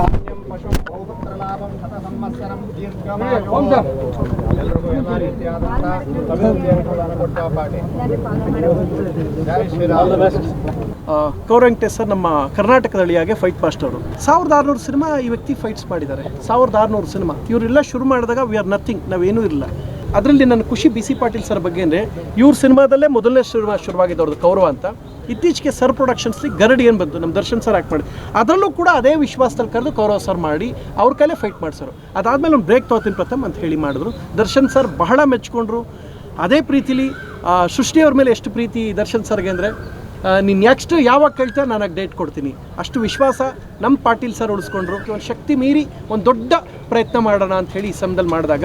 ಧಾನ್ಯಂ ಪಶು ಬಹುಪುತ್ರ ಲಾಭಂ ಶತ ಸಂವತ್ಸರಂ ದೀರ್ಘಮಾಯು ಎಲ್ರಿಗೂ ಎಲ್ಲ ರೀತಿಯಾದಂಥ ಅಭಿವೃದ್ಧಿಯನ್ನು ಪ್ರದಾನ ಕೊಟ್ಟ ಪಾಟಿ ಜೈ ಶ್ರೀರಾಮ್. ಗೌರ ಸರ್ ನಮ್ಮ ಕರ್ನಾಟಕದ ಅಳಿಯಾಗೆ ಫೈಟ್ ಮಾಸ್ಟರ್ ಅವರು. ಸಾವಿರದ ಆರುನೂರು ಸಿನಿಮಾ ಈ ವ್ಯಕ್ತಿ ಫೈಟ್ಸ್ ಮಾಡಿದ್ದಾರೆ. ಸಾವಿರದ ಆರುನೂರು ಸಿನಿಮಾ ಇವರೆಲ್ಲ ಶುರು ಮಾಡಿದಾಗ ವಿ ಆರ್ ನಥಿಂಗ್ ನಾವೇನೂ ಇಲ್ಲ ಅದರಲ್ಲಿ ನನ್ನ ಖುಷಿ ಬಿ ಸಿ ಪಾಟೀಲ್ ಸರ್ ಬಗ್ಗೆ ಅಂದರೆ ಇವ್ರ ಸಿನಿಮಾದಲ್ಲೇ ಮೊದಲನೇ ಸಿನಿಮಾ ಶುರುವಾಗಿದ್ದವ್ರದ್ದು ಕೌರವ ಅಂತ. ಇತ್ತೀಚೆಗೆ ಸರ್ ಪ್ರೊಡಕ್ಷನ್ಸ್ಲಿ ಗರಡಿ ಏನು ಬಂತು? ನಮ್ಮ ದರ್ಶನ್ ಸರ್ ಆ್ಯಕ್ಟ್ ಮಾಡಿ. ಅದರಲ್ಲೂ ಕೂಡ ಅದೇ ವಿಶ್ವಾಸದಲ್ಲಿ ಕರೆದು ಕೌರವ ಸರ್ ಮಾಡಿ, ಅವ್ರ ಕೈಲೇ ಫೈಟ್ ಮಾಡಿಸೋರು. ಅದಾದಮೇಲೆ ಒಂದು ಬ್ರೇಕ್ ತಗೋತೀನಿ ಪ್ರಥಮ್ ಅಂತ ಹೇಳಿ ಮಾಡಿದ್ರು. ದರ್ಶನ್ ಸರ್ ಬಹಳ ಮೆಚ್ಕೊಂಡ್ರು. ಅದೇ ಪ್ರೀತಿಲಿ ಸೃಷ್ಟಿಯವ್ರ ಮೇಲೆ ಎಷ್ಟು ಪ್ರೀತಿ ದರ್ಶನ್ ಸರ್ಗೆ ಅಂದರೆ ನೀನು ನೆಕ್ಸ್ಟ್ ಯಾವಾಗ ಕೇಳ್ತಾ ನಾನು ಡೇಟ್ ಕೊಡ್ತೀನಿ. ಅಷ್ಟು ವಿಶ್ವಾಸ ನಮ್ಮ ಪಾಟೀಲ್ ಸರ್ ಉಳಿಸ್ಕೊಂಡ್ರು. ಒಂದು ಶಕ್ತಿ ಮೀರಿ ಒಂದು ದೊಡ್ಡ ಪ್ರಯತ್ನ ಮಾಡೋಣ ಅಂತ ಹೇಳಿ ಈ ಸಮಯದಲ್ಲಿ ಮಾಡಿದಾಗ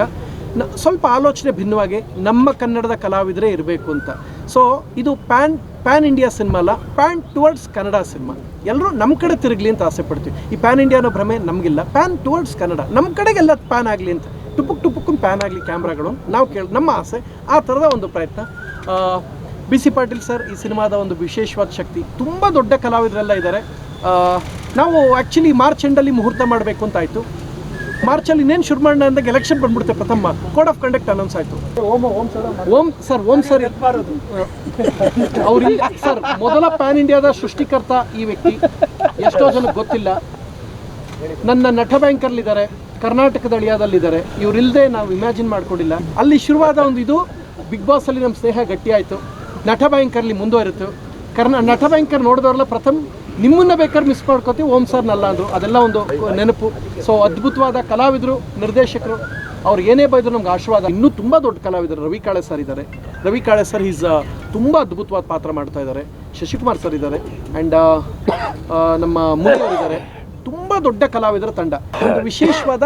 ಸ್ವಲ್ಪ ಆಲೋಚನೆ ಭಿನ್ನವಾಗಿ ನಮ್ಮ ಕನ್ನಡದ ಕಲಾವಿದರೇ ಇರಬೇಕು ಅಂತ. ಸೊ ಇದು ಪ್ಯಾನ್ ಪ್ಯಾನ್ ಇಂಡಿಯಾ ಸಿನಿಮಾ ಅಲ್ಲ ಪ್ಯಾನ್ ಟುವರ್ಡ್ಸ್ ಕನ್ನಡ ಸಿನಿಮಾ ಎಲ್ಲರೂ ನಮ್ಮ ಕಡೆ ತಿರುಗಲಿ ಅಂತ ಆಸೆ ಪಡ್ತೀವಿ. ಈ ಪ್ಯಾನ್ ಇಂಡಿಯಾ ಅನ್ನೋ ಭ್ರಮೆ ನಮಗಿಲ್ಲ. ಪ್ಯಾನ್ ಟುವರ್ಡ್ಸ್ ಕನ್ನಡ ನಮ್ಮ ಕಡೆಗೆಲ್ಲ ಪ್ಯಾನ್ ಆಗಲಿ ಅಂತ. ಟುಪುಕ್ ಟುಪುಕ್ಕು ಪ್ಯಾನ್ ಆಗಲಿ ಕ್ಯಾಮ್ರಾಗಳು ನಾವು ಕೇಳಿ, ನಮ್ಮ ಆಸೆ, ಆ ಥರದ ಒಂದು ಪ್ರಯತ್ನ. ಬಿ ಸಿ ಪಾಟೀಲ್ ಸರ್ ಈ ಸಿನಿಮಾದ ಒಂದು ವಿಶೇಷವಾದ ಶಕ್ತಿ. ತುಂಬ ದೊಡ್ಡ ಕಲಾವಿದರೆಲ್ಲ ಇದ್ದಾರೆ ನಾವು ಆ್ಯಕ್ಚುಲಿ ಮಾರ್ಚ್ ಎಂಡಲ್ಲಿ ಮುಹೂರ್ತ ಮಾಡಬೇಕು ಅಂತ ಆಯಿತು. ಮಾರ್ಚಲ್ಲಿ ಇನ್ನೇನು ಶುರು ಮಾಡೋಣ ಅಂದಾಗ ಎಲೆಕ್ಷನ್ ಬಂದ್ಬಿಡುತ್ತೆ ಪ್ರಥಮ. ಕೋಡ್ ಆಫ್ ಕಂಡಕ್ಟ್ ಅನೌನ್ಸ್ ಆಯಿತು. Om, sir Om, sir. ಅವ್ರು ಸರ್, ಮೊದಲ ಪ್ಯಾನ್ ಇಂಡಿಯಾದ ಸೃಷ್ಟಿಕರ್ತ ಈ ವ್ಯಕ್ತಿ. ಎಷ್ಟೋ ಜನಕ್ಕೆ ಗೊತ್ತಿಲ್ಲ. ನನ್ನ ನಟ ಬ್ಯಾಂಕಲ್ಲಿದ್ದಾರೆ ಕರ್ನಾಟಕದ ಅಳಿಯಾದಲ್ಲಿದ್ದಾರೆ. ಇವರಿಲ್ಲದೆ ನಾವು ಇಮ್ಯಾಜಿನ್ ಮಾಡ್ಕೊಂಡಿಲ್ಲ. ಅಲ್ಲಿ ಶುರುವಾದ ಒಂದು ಇದು ಬಿಗ್ ಬಾಸ್ ಅಲ್ಲಿ ನಮ್ಮ ಸ್ನೇಹ ಗಟ್ಟಿ ಆಯಿತು. ನಟ ಬ್ಯಾಂಕರ್ಲಿ ಮುಂದುವರಿತು. ಕರ್ನಾ ನಟ ಬ್ಯಾಂಕರ್ ನೋಡಿದವರೆಲ್ಲ ಪ್ರಥಮ್ ನಿಮ್ಮನ್ನ ಬೇಕಾದ್ರೆ ಮಿಸ್ ಮಾಡ್ಕೋತೀವಿ. ಓಂ ಸರ್ನಲ್ಲ ಅಂದರು. ಅದೆಲ್ಲ ಒಂದು ನೆನಪು. ಸೊ ಅದ್ಭುತವಾದ ಕಲಾವಿದರು, ನಿರ್ದೇಶಕರು, ಅವ್ರು ಏನೇ ಬೈದ್ರು ನಮ್ಗೆ ಆಶೀರ್ವಾದ. ಇನ್ನೂ ತುಂಬ ದೊಡ್ಡ ಕಲಾವಿದರು. ರವಿ ಕಾಳೆ ಸರ್ ಇದ್ದಾರೆ. ರವಿ ಕಾಳೆ ಸರ್ ಈಸ್ ತುಂಬ ಅದ್ಭುತವಾದ ಪಾತ್ರ ಮಾಡ್ತಾ ಇದ್ದಾರೆ. ಶಶಿಕುಮಾರ್ ಸರ್ ಇದ್ದಾರೆ. ಆ್ಯಂಡ್ ನಮ್ಮ ಇದ್ದಾರೆ. ತುಂಬ ದೊಡ್ಡ ಕಲಾವಿದರ ತಂಡ. ಒಂದು ವಿಶೇಷವಾದ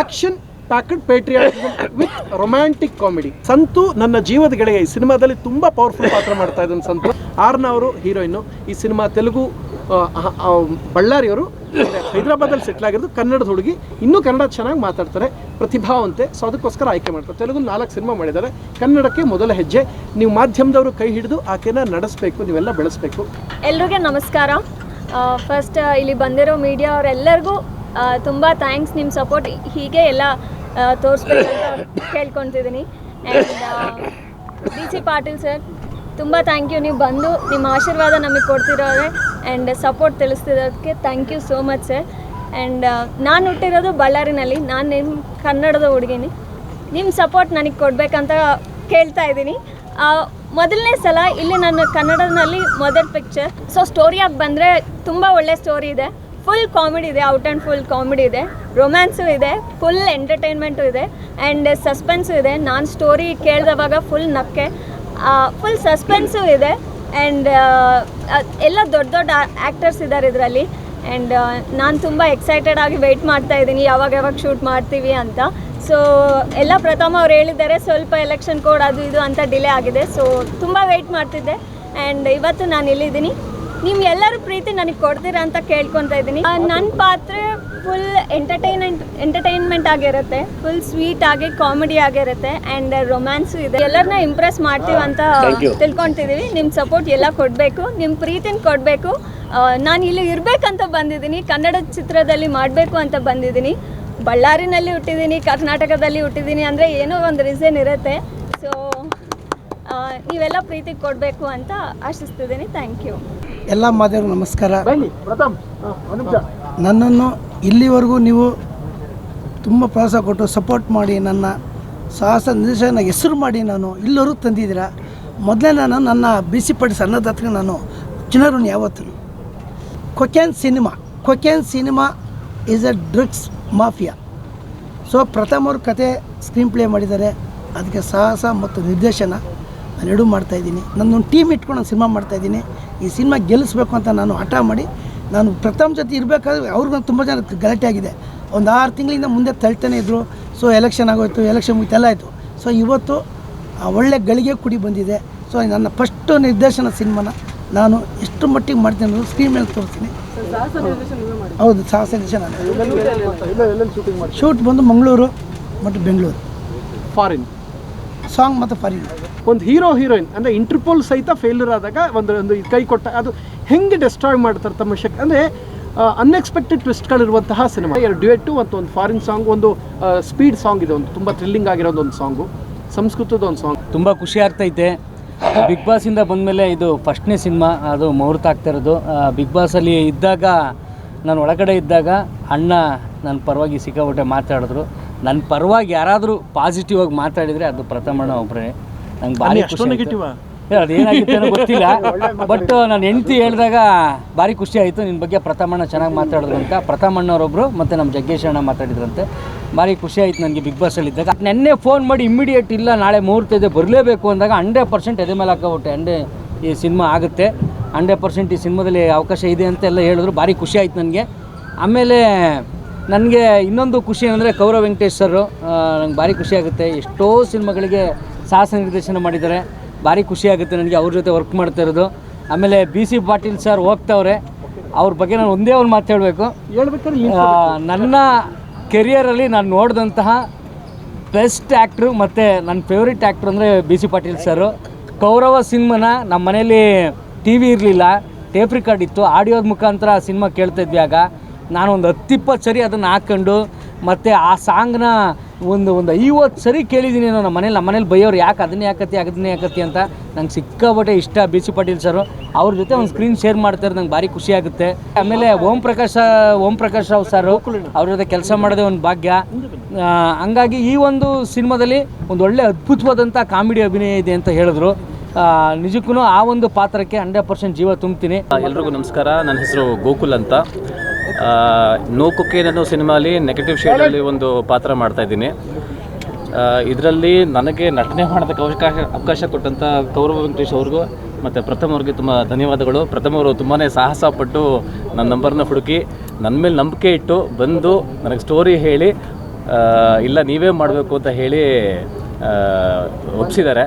action packed patriotism with romantic comedy Santhu ನನ್ನ ಜೀವದ ಗೆಳೆಯ ಈ ಸಿನಿಮಾದಲ್ಲಿ ತುಂಬ ಪವರ್ಫುಲ್ ಪಾತ್ರ ಮಾಡ್ತಾ ಇದ್ದಾನೆ ಸಂತು. ಆರ್ನ ಅವರು ಹೀರೋಯಿನ್ನು. ಈ ಸಿನಿಮಾ ತೆಲುಗು ಬಳ್ಳಾರಿಯವರು ಹೈದರಾಬಾದಲ್ಲಿ ಸೆಟ್ಲ್ ಆಗಿರೋದು ಕನ್ನಡದ ಹುಡುಗಿ. ಇನ್ನೂ ಕನ್ನಡ ಚೆನ್ನಾಗಿ ಮಾತಾಡ್ತಾರೆ. ಪ್ರತಿಭಾವಂತೆ. ಸೊ ಅದಕ್ಕೋಸ್ಕರ ಆಯ್ಕೆ ಮಾಡ್ತಾರೆ. ತೆಲುಗು ನಾಲ್ಕು ಸಿನಿಮಾ ಮಾಡಿದ್ದಾರೆ. ಕನ್ನಡಕ್ಕೆ ಮೊದಲ ಹೆಜ್ಜೆ. ನೀವು ಮಾಧ್ಯಮದವರು ಕೈ ಹಿಡಿದು ಆಕೆನ ನಡೆಸಬೇಕು, ನೀವೆಲ್ಲ ಬೆಳೆಸಬೇಕು. ಎಲ್ರಿಗೂ ನಮಸ್ಕಾರ. ಫಸ್ಟ್ ಇಲ್ಲಿ ಬಂದಿರೋ ಮೀಡಿಯಾ ಅವರೆಲ್ಲರಿಗೂ ತುಂಬ ಥ್ಯಾಂಕ್ಸ್ ನಿಮ್ಮ ಸಪೋರ್ಟ್ ಹೀಗೆ ಎಲ್ಲ ತೋರಿಸ್ಬೇಕು ಕೇಳ್ಕೊತಿದ್ದೀನಿ. And D C Patil sir ತುಂಬ ಥ್ಯಾಂಕ್ ಯು ನೀವು ಬಂದು ನಿಮ್ಮ ಆಶೀರ್ವಾದ ನಮಗೆ ಕೊಡ್ತಿರೋದೆ and support ತಿಳಿಸ್ತಿರೋದಕ್ಕೆ thank you so much sir and ನಾನು ಹುಟ್ಟಿರೋದು ಬಳ್ಳಾರಿನಲ್ಲಿ. ನಾನು ನಿಮ್ಮ ಕನ್ನಡದ ಹುಡುಗಿನಿ. ನಿಮ್ಮ ಸಪೋರ್ಟ್ ನನಗೆ ಕೊಡಬೇಕಂತ ಕೇಳ್ತಾ ಇದ್ದೀನಿ. ಮೊದಲನೇ ಸಲ ಇಲ್ಲಿ ನನ್ನ ಕನ್ನಡದಲ್ಲಿ ಮೊದಲ ಪಿಕ್ಚರ್ ಸೊ ಸ್ಟೋರಿಯಾಗಿ ಬಂದರೆ ತುಂಬ ಒಳ್ಳೆ ಸ್ಟೋರಿ ಇದೆ. ಫುಲ್ ಕಾಮಿಡಿ ಇದೆ ಔಟ್ ಆ್ಯಂಡ್ ಫುಲ್ ಕಾಮಿಡಿ ಇದೆ. ರೊಮ್ಯಾನ್ಸು ಇದೆ ಫುಲ್ ಎಂಟರ್ಟೈನ್ಮೆಂಟು ಇದೆ. ಆ್ಯಂಡ್ ಸಸ್ಪೆನ್ಸು ಇದೆ. ನಾನು ಸ್ಟೋರಿ ಕೇಳಿದವಾಗ ಫುಲ್ ನಕ್ಕೆ. ಫುಲ್ ಸಸ್ಪೆನ್ಸು ಇದೆ. ಆ್ಯಂಡ್ ಎಲ್ಲ ದೊಡ್ಡ ದೊಡ್ಡ ಆ್ಯಕ್ಟರ್ಸ್ ಇದ್ದಾರೆ ಇದರಲ್ಲಿ. ಆ್ಯಂಡ್ ನಾನು ತುಂಬ ಎಕ್ಸೈಟೆಡ್ ಆಗಿ ವೆಯ್ಟ್ ಮಾಡ್ತಾ ಇದ್ದೀನಿ. ಯಾವಾಗ ಯಾವಾಗ ಶೂಟ್ ಮಾಡ್ತೀವಿ ಅಂತ. ಸೊ ಎಲ್ಲ ಪ್ರಥಮ ಅವ್ರು ಹೇಳಿದ್ದಾರೆ, ಸ್ವಲ್ಪ ಎಲೆಕ್ಷನ್ ಕೋಡ್ ಅದು ಇದು ಅಂತ ಡಿಲೇ ಆಗಿದೆ. ಸೊ ತುಂಬ ವೆಯ್ಟ್ ಮಾಡ್ತಿದ್ದೆ. ಆ್ಯಂಡ್ ಇವತ್ತು ನಾನು ಇಲ್ಲಿದ್ದೀನಿ. ನೀವು ಎಲ್ಲರೂ ಪ್ರೀತಿ ನನಗೆ ಕೊಡ್ತೀರಾ ಅಂತ ಕೇಳ್ಕೊತಾ ಇದ್ದೀನಿ. ನನ್ನ ಪಾತ್ರ ಫುಲ್ ಎಂಟರ್ಟೈನ್ಮೆಂಟ್ ಎಂಟರ್ಟೈನ್ಮೆಂಟ್ ಆಗಿರುತ್ತೆ. ಫುಲ್ ಸ್ವೀಟ್ ಆಗಿ ಕಾಮಿಡಿ ಆಗಿರುತ್ತೆ ಆ್ಯಂಡ್ ರೊಮ್ಯಾನ್ಸು ಇದೆ. ಎಲ್ಲರನ್ನ ಇಂಪ್ರೆಸ್ ಮಾಡ್ತೀವಿ ಅಂತ ತಿಳ್ಕೊತಿದ್ದೀವಿ ನಿಮ್ಮ ಸಪೋರ್ಟ್ ಎಲ್ಲ ಕೊಡಬೇಕು ನಿಮ್ಮ ಪ್ರೀತಿನ ಕೊಡಬೇಕು. ನಾನು ಇಲ್ಲಿ ಇರಬೇಕಂತ ಬಂದಿದ್ದೀನಿ. ಕನ್ನಡ ಚಿತ್ರದಲ್ಲಿ ಮಾಡಬೇಕು ಅಂತ ಬಂದಿದ್ದೀನಿ. ಬಳ್ಳಾರಿನಲ್ಲಿ ಹುಟ್ಟಿದ್ದೀನಿ ಕರ್ನಾಟಕದಲ್ಲಿ ಹುಟ್ಟಿದ್ದೀನಿ ಅಂದರೆ ಏನೋ ಒಂದು ರೀಸನ್ ಇರುತ್ತೆ. ಸೊ ನೀವೆಲ್ಲ ಪ್ರೀತಿ ಕೊಡಬೇಕು ಅಂತ ಆಶಿಸ್ತಿದ್ದೀನಿ. ಥ್ಯಾಂಕ್ ಯು ಎಲ್ಲ ಮಾಧ್ಯಮ ನಮಸ್ಕಾರ. ನನ್ನನ್ನು ಇಲ್ಲಿವರೆಗೂ ನೀವು ತುಂಬ ಪ್ರೋತ್ಸಾಹ ಕೊಟ್ಟು ಸಪೋರ್ಟ್ ಮಾಡಿ ನನ್ನ ಸಾಹಸ ನಿರ್ದೇಶನ ಹೆಸರು ಮಾಡಿ ನಾನು ಇಲ್ಲವರೆಗೂ ತಂದಿದ್ದೀರಾ? ಮೊದಲೇ ನಾನು ನನ್ನ ಬಿ ಸಿ ಸಣ್ಣದತ್ರ ನಾನು ಚಿನ್ನರುಣ್ ಯಾವತ್ತೂ. Cocaine cinema cocaine cinema is a drugs mafia so ಪ್ರಥಮ ಅವ್ರ ಕತೆ ಸ್ಕ್ರೀನ್ ಪ್ಲೇ ಮಾಡಿದ್ದಾರೆ. ಅದಕ್ಕೆ ಸಾಹಸ ಮತ್ತು ನಿರ್ದೇಶನ ನಾನು ಎರಡೂ ಮಾಡ್ತಾಯಿದ್ದೀನಿ ನನ್ನೊಂದು ಟೀಮ್ ಇಟ್ಕೊಂಡು ನಾನು ಸಿನಿಮಾ ಮಾಡ್ತಾಯಿದ್ದೀನಿ ಈ ಸಿನಿಮಾ ಗೆಲ್ಲಿಸ್ಬೇಕು ಅಂತ ನಾನು ಹಠ ಮಾಡಿ ನಾನು ಪ್ರಥಮ ಜೊತೆ ಇರಬೇಕಾದ್ರೆ ಅವ್ರಿಗೂ ತುಂಬ ಜನ ಗಲಾಟೆ ಆಗಿದೆ. ಒಂದು ಆರು ತಿಂಗಳಿಂದ ಮುಂದೆ ತಳ್ತಾನೆ ಇದ್ದರು ಸೊ ಎಲೆಕ್ಷನ್ ಆಗೋಯ್ತು ಎಲೆಕ್ಷನ್ ಮುಗಿತೆಲ್ಲ ಆಯಿತು. ಸೊ ಇವತ್ತು ಒಳ್ಳೆ ಗಳಿಗೆ ಕುಡಿ ಬಂದಿದೆ. ಸೊ ನನ್ನ ಫಸ್ಟು ನಿರ್ದೇಶನ ಸಿನಿಮಾನ ನಾನು ಎಷ್ಟು ಮಟ್ಟಿಗೆ ಮಾಡ್ತೀನಿ ಅನ್ನೋದು ಸ್ಕ್ರೀನ್ ಮೇಲೆ ತೋರಿಸ್ತೀನಿ. ಹೌದು ಸಾಹಸ ನಿರ್ದೇಶನ. ಶೂಟ್ ಬಂದು ಮಂಗಳೂರು ಮತ್ತು ಬೆಂಗಳೂರು. ಫಾರಿನ್ ಸಾಂಗ್ ಮತ್ತು ಫಾರಿನ್ ಒಂದು ಹೀರೋ, ಹೀರೋಯಿನ್, ಅಂದರೆ ಇಂಟರ್ಪೋಲ್ ಸಹಿತ ಫೇಲ್ಯೂರ್ ಆದಾಗ ಒಂದು ಒಂದು ಕೈ ಕೊಟ್ಟ, ಅದು ಹೆಂಗೆ ಡೆಸ್ಟ್ರಾಯ್ ಮಾಡ್ತಾರೆ ತಮ್ಮ ಶಕ್ತಿ ಅಂದರೆ ಅನ್ಎಕ್ಸ್ಪೆಕ್ಟೆಡ್ ಟ್ವಿಸ್ಟ್ಗಳಿರುವಂತಹ ಸಿನಿಮಾ. ಎರಡು ಡ್ಯುಯೆಟ್ಟು ಮತ್ತು ಒಂದು ಫಾರಿನ್ ಸಾಂಗ್ ಒಂದು ಸ್ಪೀಡ್ ಸಾಂಗ್ ಇದೆ, ಒಂದು ತುಂಬ ಥ್ರಿಲ್ಲಿಂಗ್ ಆಗಿರೋದು ಒಂದು ಸಾಂಗು ಸಂಸ್ಕೃತದ ಒಂದು ಸಾಂಗ್ ತುಂಬ ಖುಷಿ ಆಗ್ತೈತೆ ಬಿಗ್ ಬಾಸಿಂದ ಬಂದಮೇಲೆ ಇದು ಫಸ್ಟ್ನೇ ಸಿನಿಮಾ, ಅದು ಮುಹೂರ್ತ ಆಗ್ತಾ ಇರೋದು. ಬಿಗ್ ಬಾಸಲ್ಲಿ ಇದ್ದಾಗ, ನಾನು ಒಳಗಡೆ ಇದ್ದಾಗ ಅಣ್ಣ ನನ್ನ ಪರವಾಗಿ ಸಿಕ್ಕಾಪಟ್ಟೆ ಮಾತಾಡಿದ್ರು. ನನ್ನ ಪರವಾಗಿ ಯಾರಾದರೂ ಪಾಸಿಟಿವ್ ಆಗಿ ಮಾತಾಡಿದರೆ ಅದು ಪ್ರಥಮಣ್ಣ ಒಬ್ಬರೇ. ನಂಗೆ ಭಾರಿ ಖುಷಿ ನೆಗೆಟಿವ್ ಏನಾಗಿತ್ತು ಅದೇನಾಗಿತ್ತು ಏನೋ ಗೊತ್ತಿಲ್ಲ. ಬಟ್ ನಾನು ಹೆಂಡತಿ ಹೇಳಿದಾಗ ಭಾರಿ ಖುಷಿ ಆಯಿತು. ನಿನ್ನ ಬಗ್ಗೆ ಪ್ರಥಮಣ್ಣ ಚೆನ್ನಾಗಿ ಮಾತಾಡಿದ್ರು ಅಂತ ಪ್ರಥಮಣ್ಣವರೊಬ್ಬರು ಮತ್ತು ನಮ್ಮ ಜಗ್ಗೇಶ್ ಅಣ್ಣ ಮಾತಾಡಿದ್ರಂತೆ. ಭಾರಿ ಖುಷಿ ಆಯಿತು ನನಗೆ ಬಿಗ್ ಬಾಸಲ್ಲಿ ಇದ್ದಾಗ ನೆನ್ನೆ ಫೋನ್ ಮಾಡಿ ಇಮ್ಮಿಡಿಯೇಟ್ ಇಲ್ಲ ನಾಳೆ ಮುಹೂರ್ತ ಇದೆ ಬರಲೇಬೇಕು ಅಂದಾಗ ಹಂಡ್ರೆಡ್ ಪರ್ಸೆಂಟ್ ಎದೆ ಮೇಲೆ ಹಾಕೋಬಿಟ್ಟೆ ಹಂಡ್ರೆ ಈ ಸಿನಿಮಾ ಆಗುತ್ತೆ. ಹಂಡ್ರೆಡ್ ಪರ್ಸೆಂಟ್ ಈ ಸಿನಿಮಾದಲ್ಲಿ ಅವಕಾಶ ಇದೆ ಅಂತ ಎಲ್ಲ ಹೇಳಿದ್ರು. ಭಾರಿ ಖುಷಿ ಆಯಿತು ನನಗೆ. ಆಮೇಲೆ ನನಗೆ ಇನ್ನೊಂದು ಖುಷಿ ಅಂದರೆ ಕೌರವ್ ವೆಂಕಟೇಶ್ ಸರ್ ನಂಗೆ ಭಾರಿ ಖುಷಿ ಆಗುತ್ತೆ. ಎಷ್ಟೋ ಸಿನಿಮಾಗಳಿಗೆ ಸಾಹಸ ನಿರ್ದೇಶನ ಮಾಡಿದ್ದಾರೆ. ಭಾರಿ ಖುಷಿಯಾಗುತ್ತೆ ನನಗೆ ಅವ್ರ ಜೊತೆ ವರ್ಕ್ ಮಾಡ್ತಾ ಇರೋದು. ಆಮೇಲೆ ಬಿ ಸಿ ಪಾಟೀಲ್ ಸರ್ ಹೋಗ್ತವ್ರೆ. ಅವ್ರ ಬಗ್ಗೆ ನಾನು ಒಂದೇ ಒಂದು ಮಾತು ಹೇಳಬೇಕು. ನನ್ನ ಕೆರಿಯರಲ್ಲಿ ನಾನು ನೋಡಿದಂತಹ ಬೆಸ್ಟ್ ಆ್ಯಕ್ಟ್ರು ಮತ್ತು ನನ್ನ ಫೇವ್ರೆಟ್ ಆ್ಯಕ್ಟ್ರು ಅಂದರೆ B C Patil sir Kaurava ಸಿನಿಮಾನ ನಮ್ಮ ಮನೇಲಿ ಟಿ ವಿ ಇರಲಿಲ್ಲ. ಟೇಪ್ ರಿಕಾರ್ಡ್ ಇತ್ತು. ಆಡಿಯೋದ ಮುಖಾಂತರ ಸಿನಿಮಾ ಕೇಳ್ತಾ ಇದ್ವಿ ಆಗ. ನಾನು ಒಂದು ಹತ್ತಿಪ್ಪತ್ತು ಸರಿ ಅದನ್ನು ಹಾಕ್ಕೊಂಡು ಮತ್ತು ಆ ಸಾಂಗ್ನ ಒಂದು ಒಂದು ಐವತ್ತು ಸರಿ ಕೇಳಿದ್ದೀನಿ ನಾನು ನಮ್ಮ ಮನೇಲಿ ನಮ್ಮ ಮನೇಲಿ ಬೈಯೋರು ಯಾಕೆ ಅದನ್ನೇ ಯಾಕತ್ತಿ ಅದನ್ನೇ ಯಾಕತ್ತಿ ಅಂತ ನಂಗೆ ಸಿಕ್ಕಾಪಟ್ಟೆ ಇಷ್ಟ ಬಿ ಸಿ ಪಾಟೀಲ್ ಸರು. ಅವ್ರ ಜೊತೆ ಒಂದು ಸ್ಕ್ರೀನ್ ಶೇರ್ ಮಾಡ್ತಾರೆ ನಂಗೆ ಭಾರಿ ಖುಷಿ ಆಗುತ್ತೆ. ಆಮೇಲೆ ಓಂ ಪ್ರಕಾಶ್ ಓಂ ಪ್ರಕಾಶ್ ರಾವ್ ಸರು, ಅವ್ರ ಜೊತೆ ಕೆಲಸ ಮಾಡೋದೇ ಒಂದು ಭಾಗ್ಯ. ಹಂಗಾಗಿ ಈ ಒಂದು ಸಿನಿಮಾದಲ್ಲಿ ಒಂದು ಒಳ್ಳೆ ಅದ್ಭುತವಾದಂಥ ಕಾಮಿಡಿ ಅಭಿನಯ ಇದೆ ಅಂತ ಹೇಳಿದ್ರು. ನಿಜಕ್ಕೂ ಆ ಒಂದು ಪಾತ್ರಕ್ಕೆ ಹಂಡ್ರೆಡ್ ಪರ್ಸೆಂಟ್ ಜೀವ ತುಂಬ್ತೀನಿ. ಎಲ್ರಿಗೂ ನಮಸ್ಕಾರ. ನನ್ನ ಹೆಸರು ಗೋಕುಲ್ ಅಂತ. ಆ, ನೋ ಕುಕೇನ್ ಅನ್ನೋ ಸಿನಿಮಾಲಿ ನೆಗೆಟಿವ್ ಶೇಡಲ್ಲಿ ಒಂದು ಪಾತ್ರ ಮಾಡ್ತಾ ಇದ್ದೀನಿ. ಇದರಲ್ಲಿ ನನಗೆ ನಟನೆ ಮಾಡೋದಕ್ಕೆ ಅವಕಾಶ ಅವಕಾಶ ಕೊಟ್ಟಂಥ ಕೌರವ ವೆಂಕಟೇಶ್ ಅವ್ರಿಗೂ ಮತ್ತು ಪ್ರಥಮ್ ಅವ್ರಿಗೆ ತುಂಬ ಧನ್ಯವಾದಗಳು. ಪ್ರಥಮ್ ಅವರು ತುಂಬಾ ಸಾಹಸ ಪಟ್ಟು ನನ್ನ ನಂಬರ್ನ ಹುಡುಕಿ ನನ್ನ ಮೇಲೆ ನಂಬಿಕೆ ಇಟ್ಟು ಬಂದು ನನಗೆ ಸ್ಟೋರಿ ಹೇಳಿ ಇಲ್ಲ ನೀವೇ ಮಾಡಬೇಕು ಅಂತ ಹೇಳಿ ಒಪ್ಪಿಸಿದ್ದಾರೆ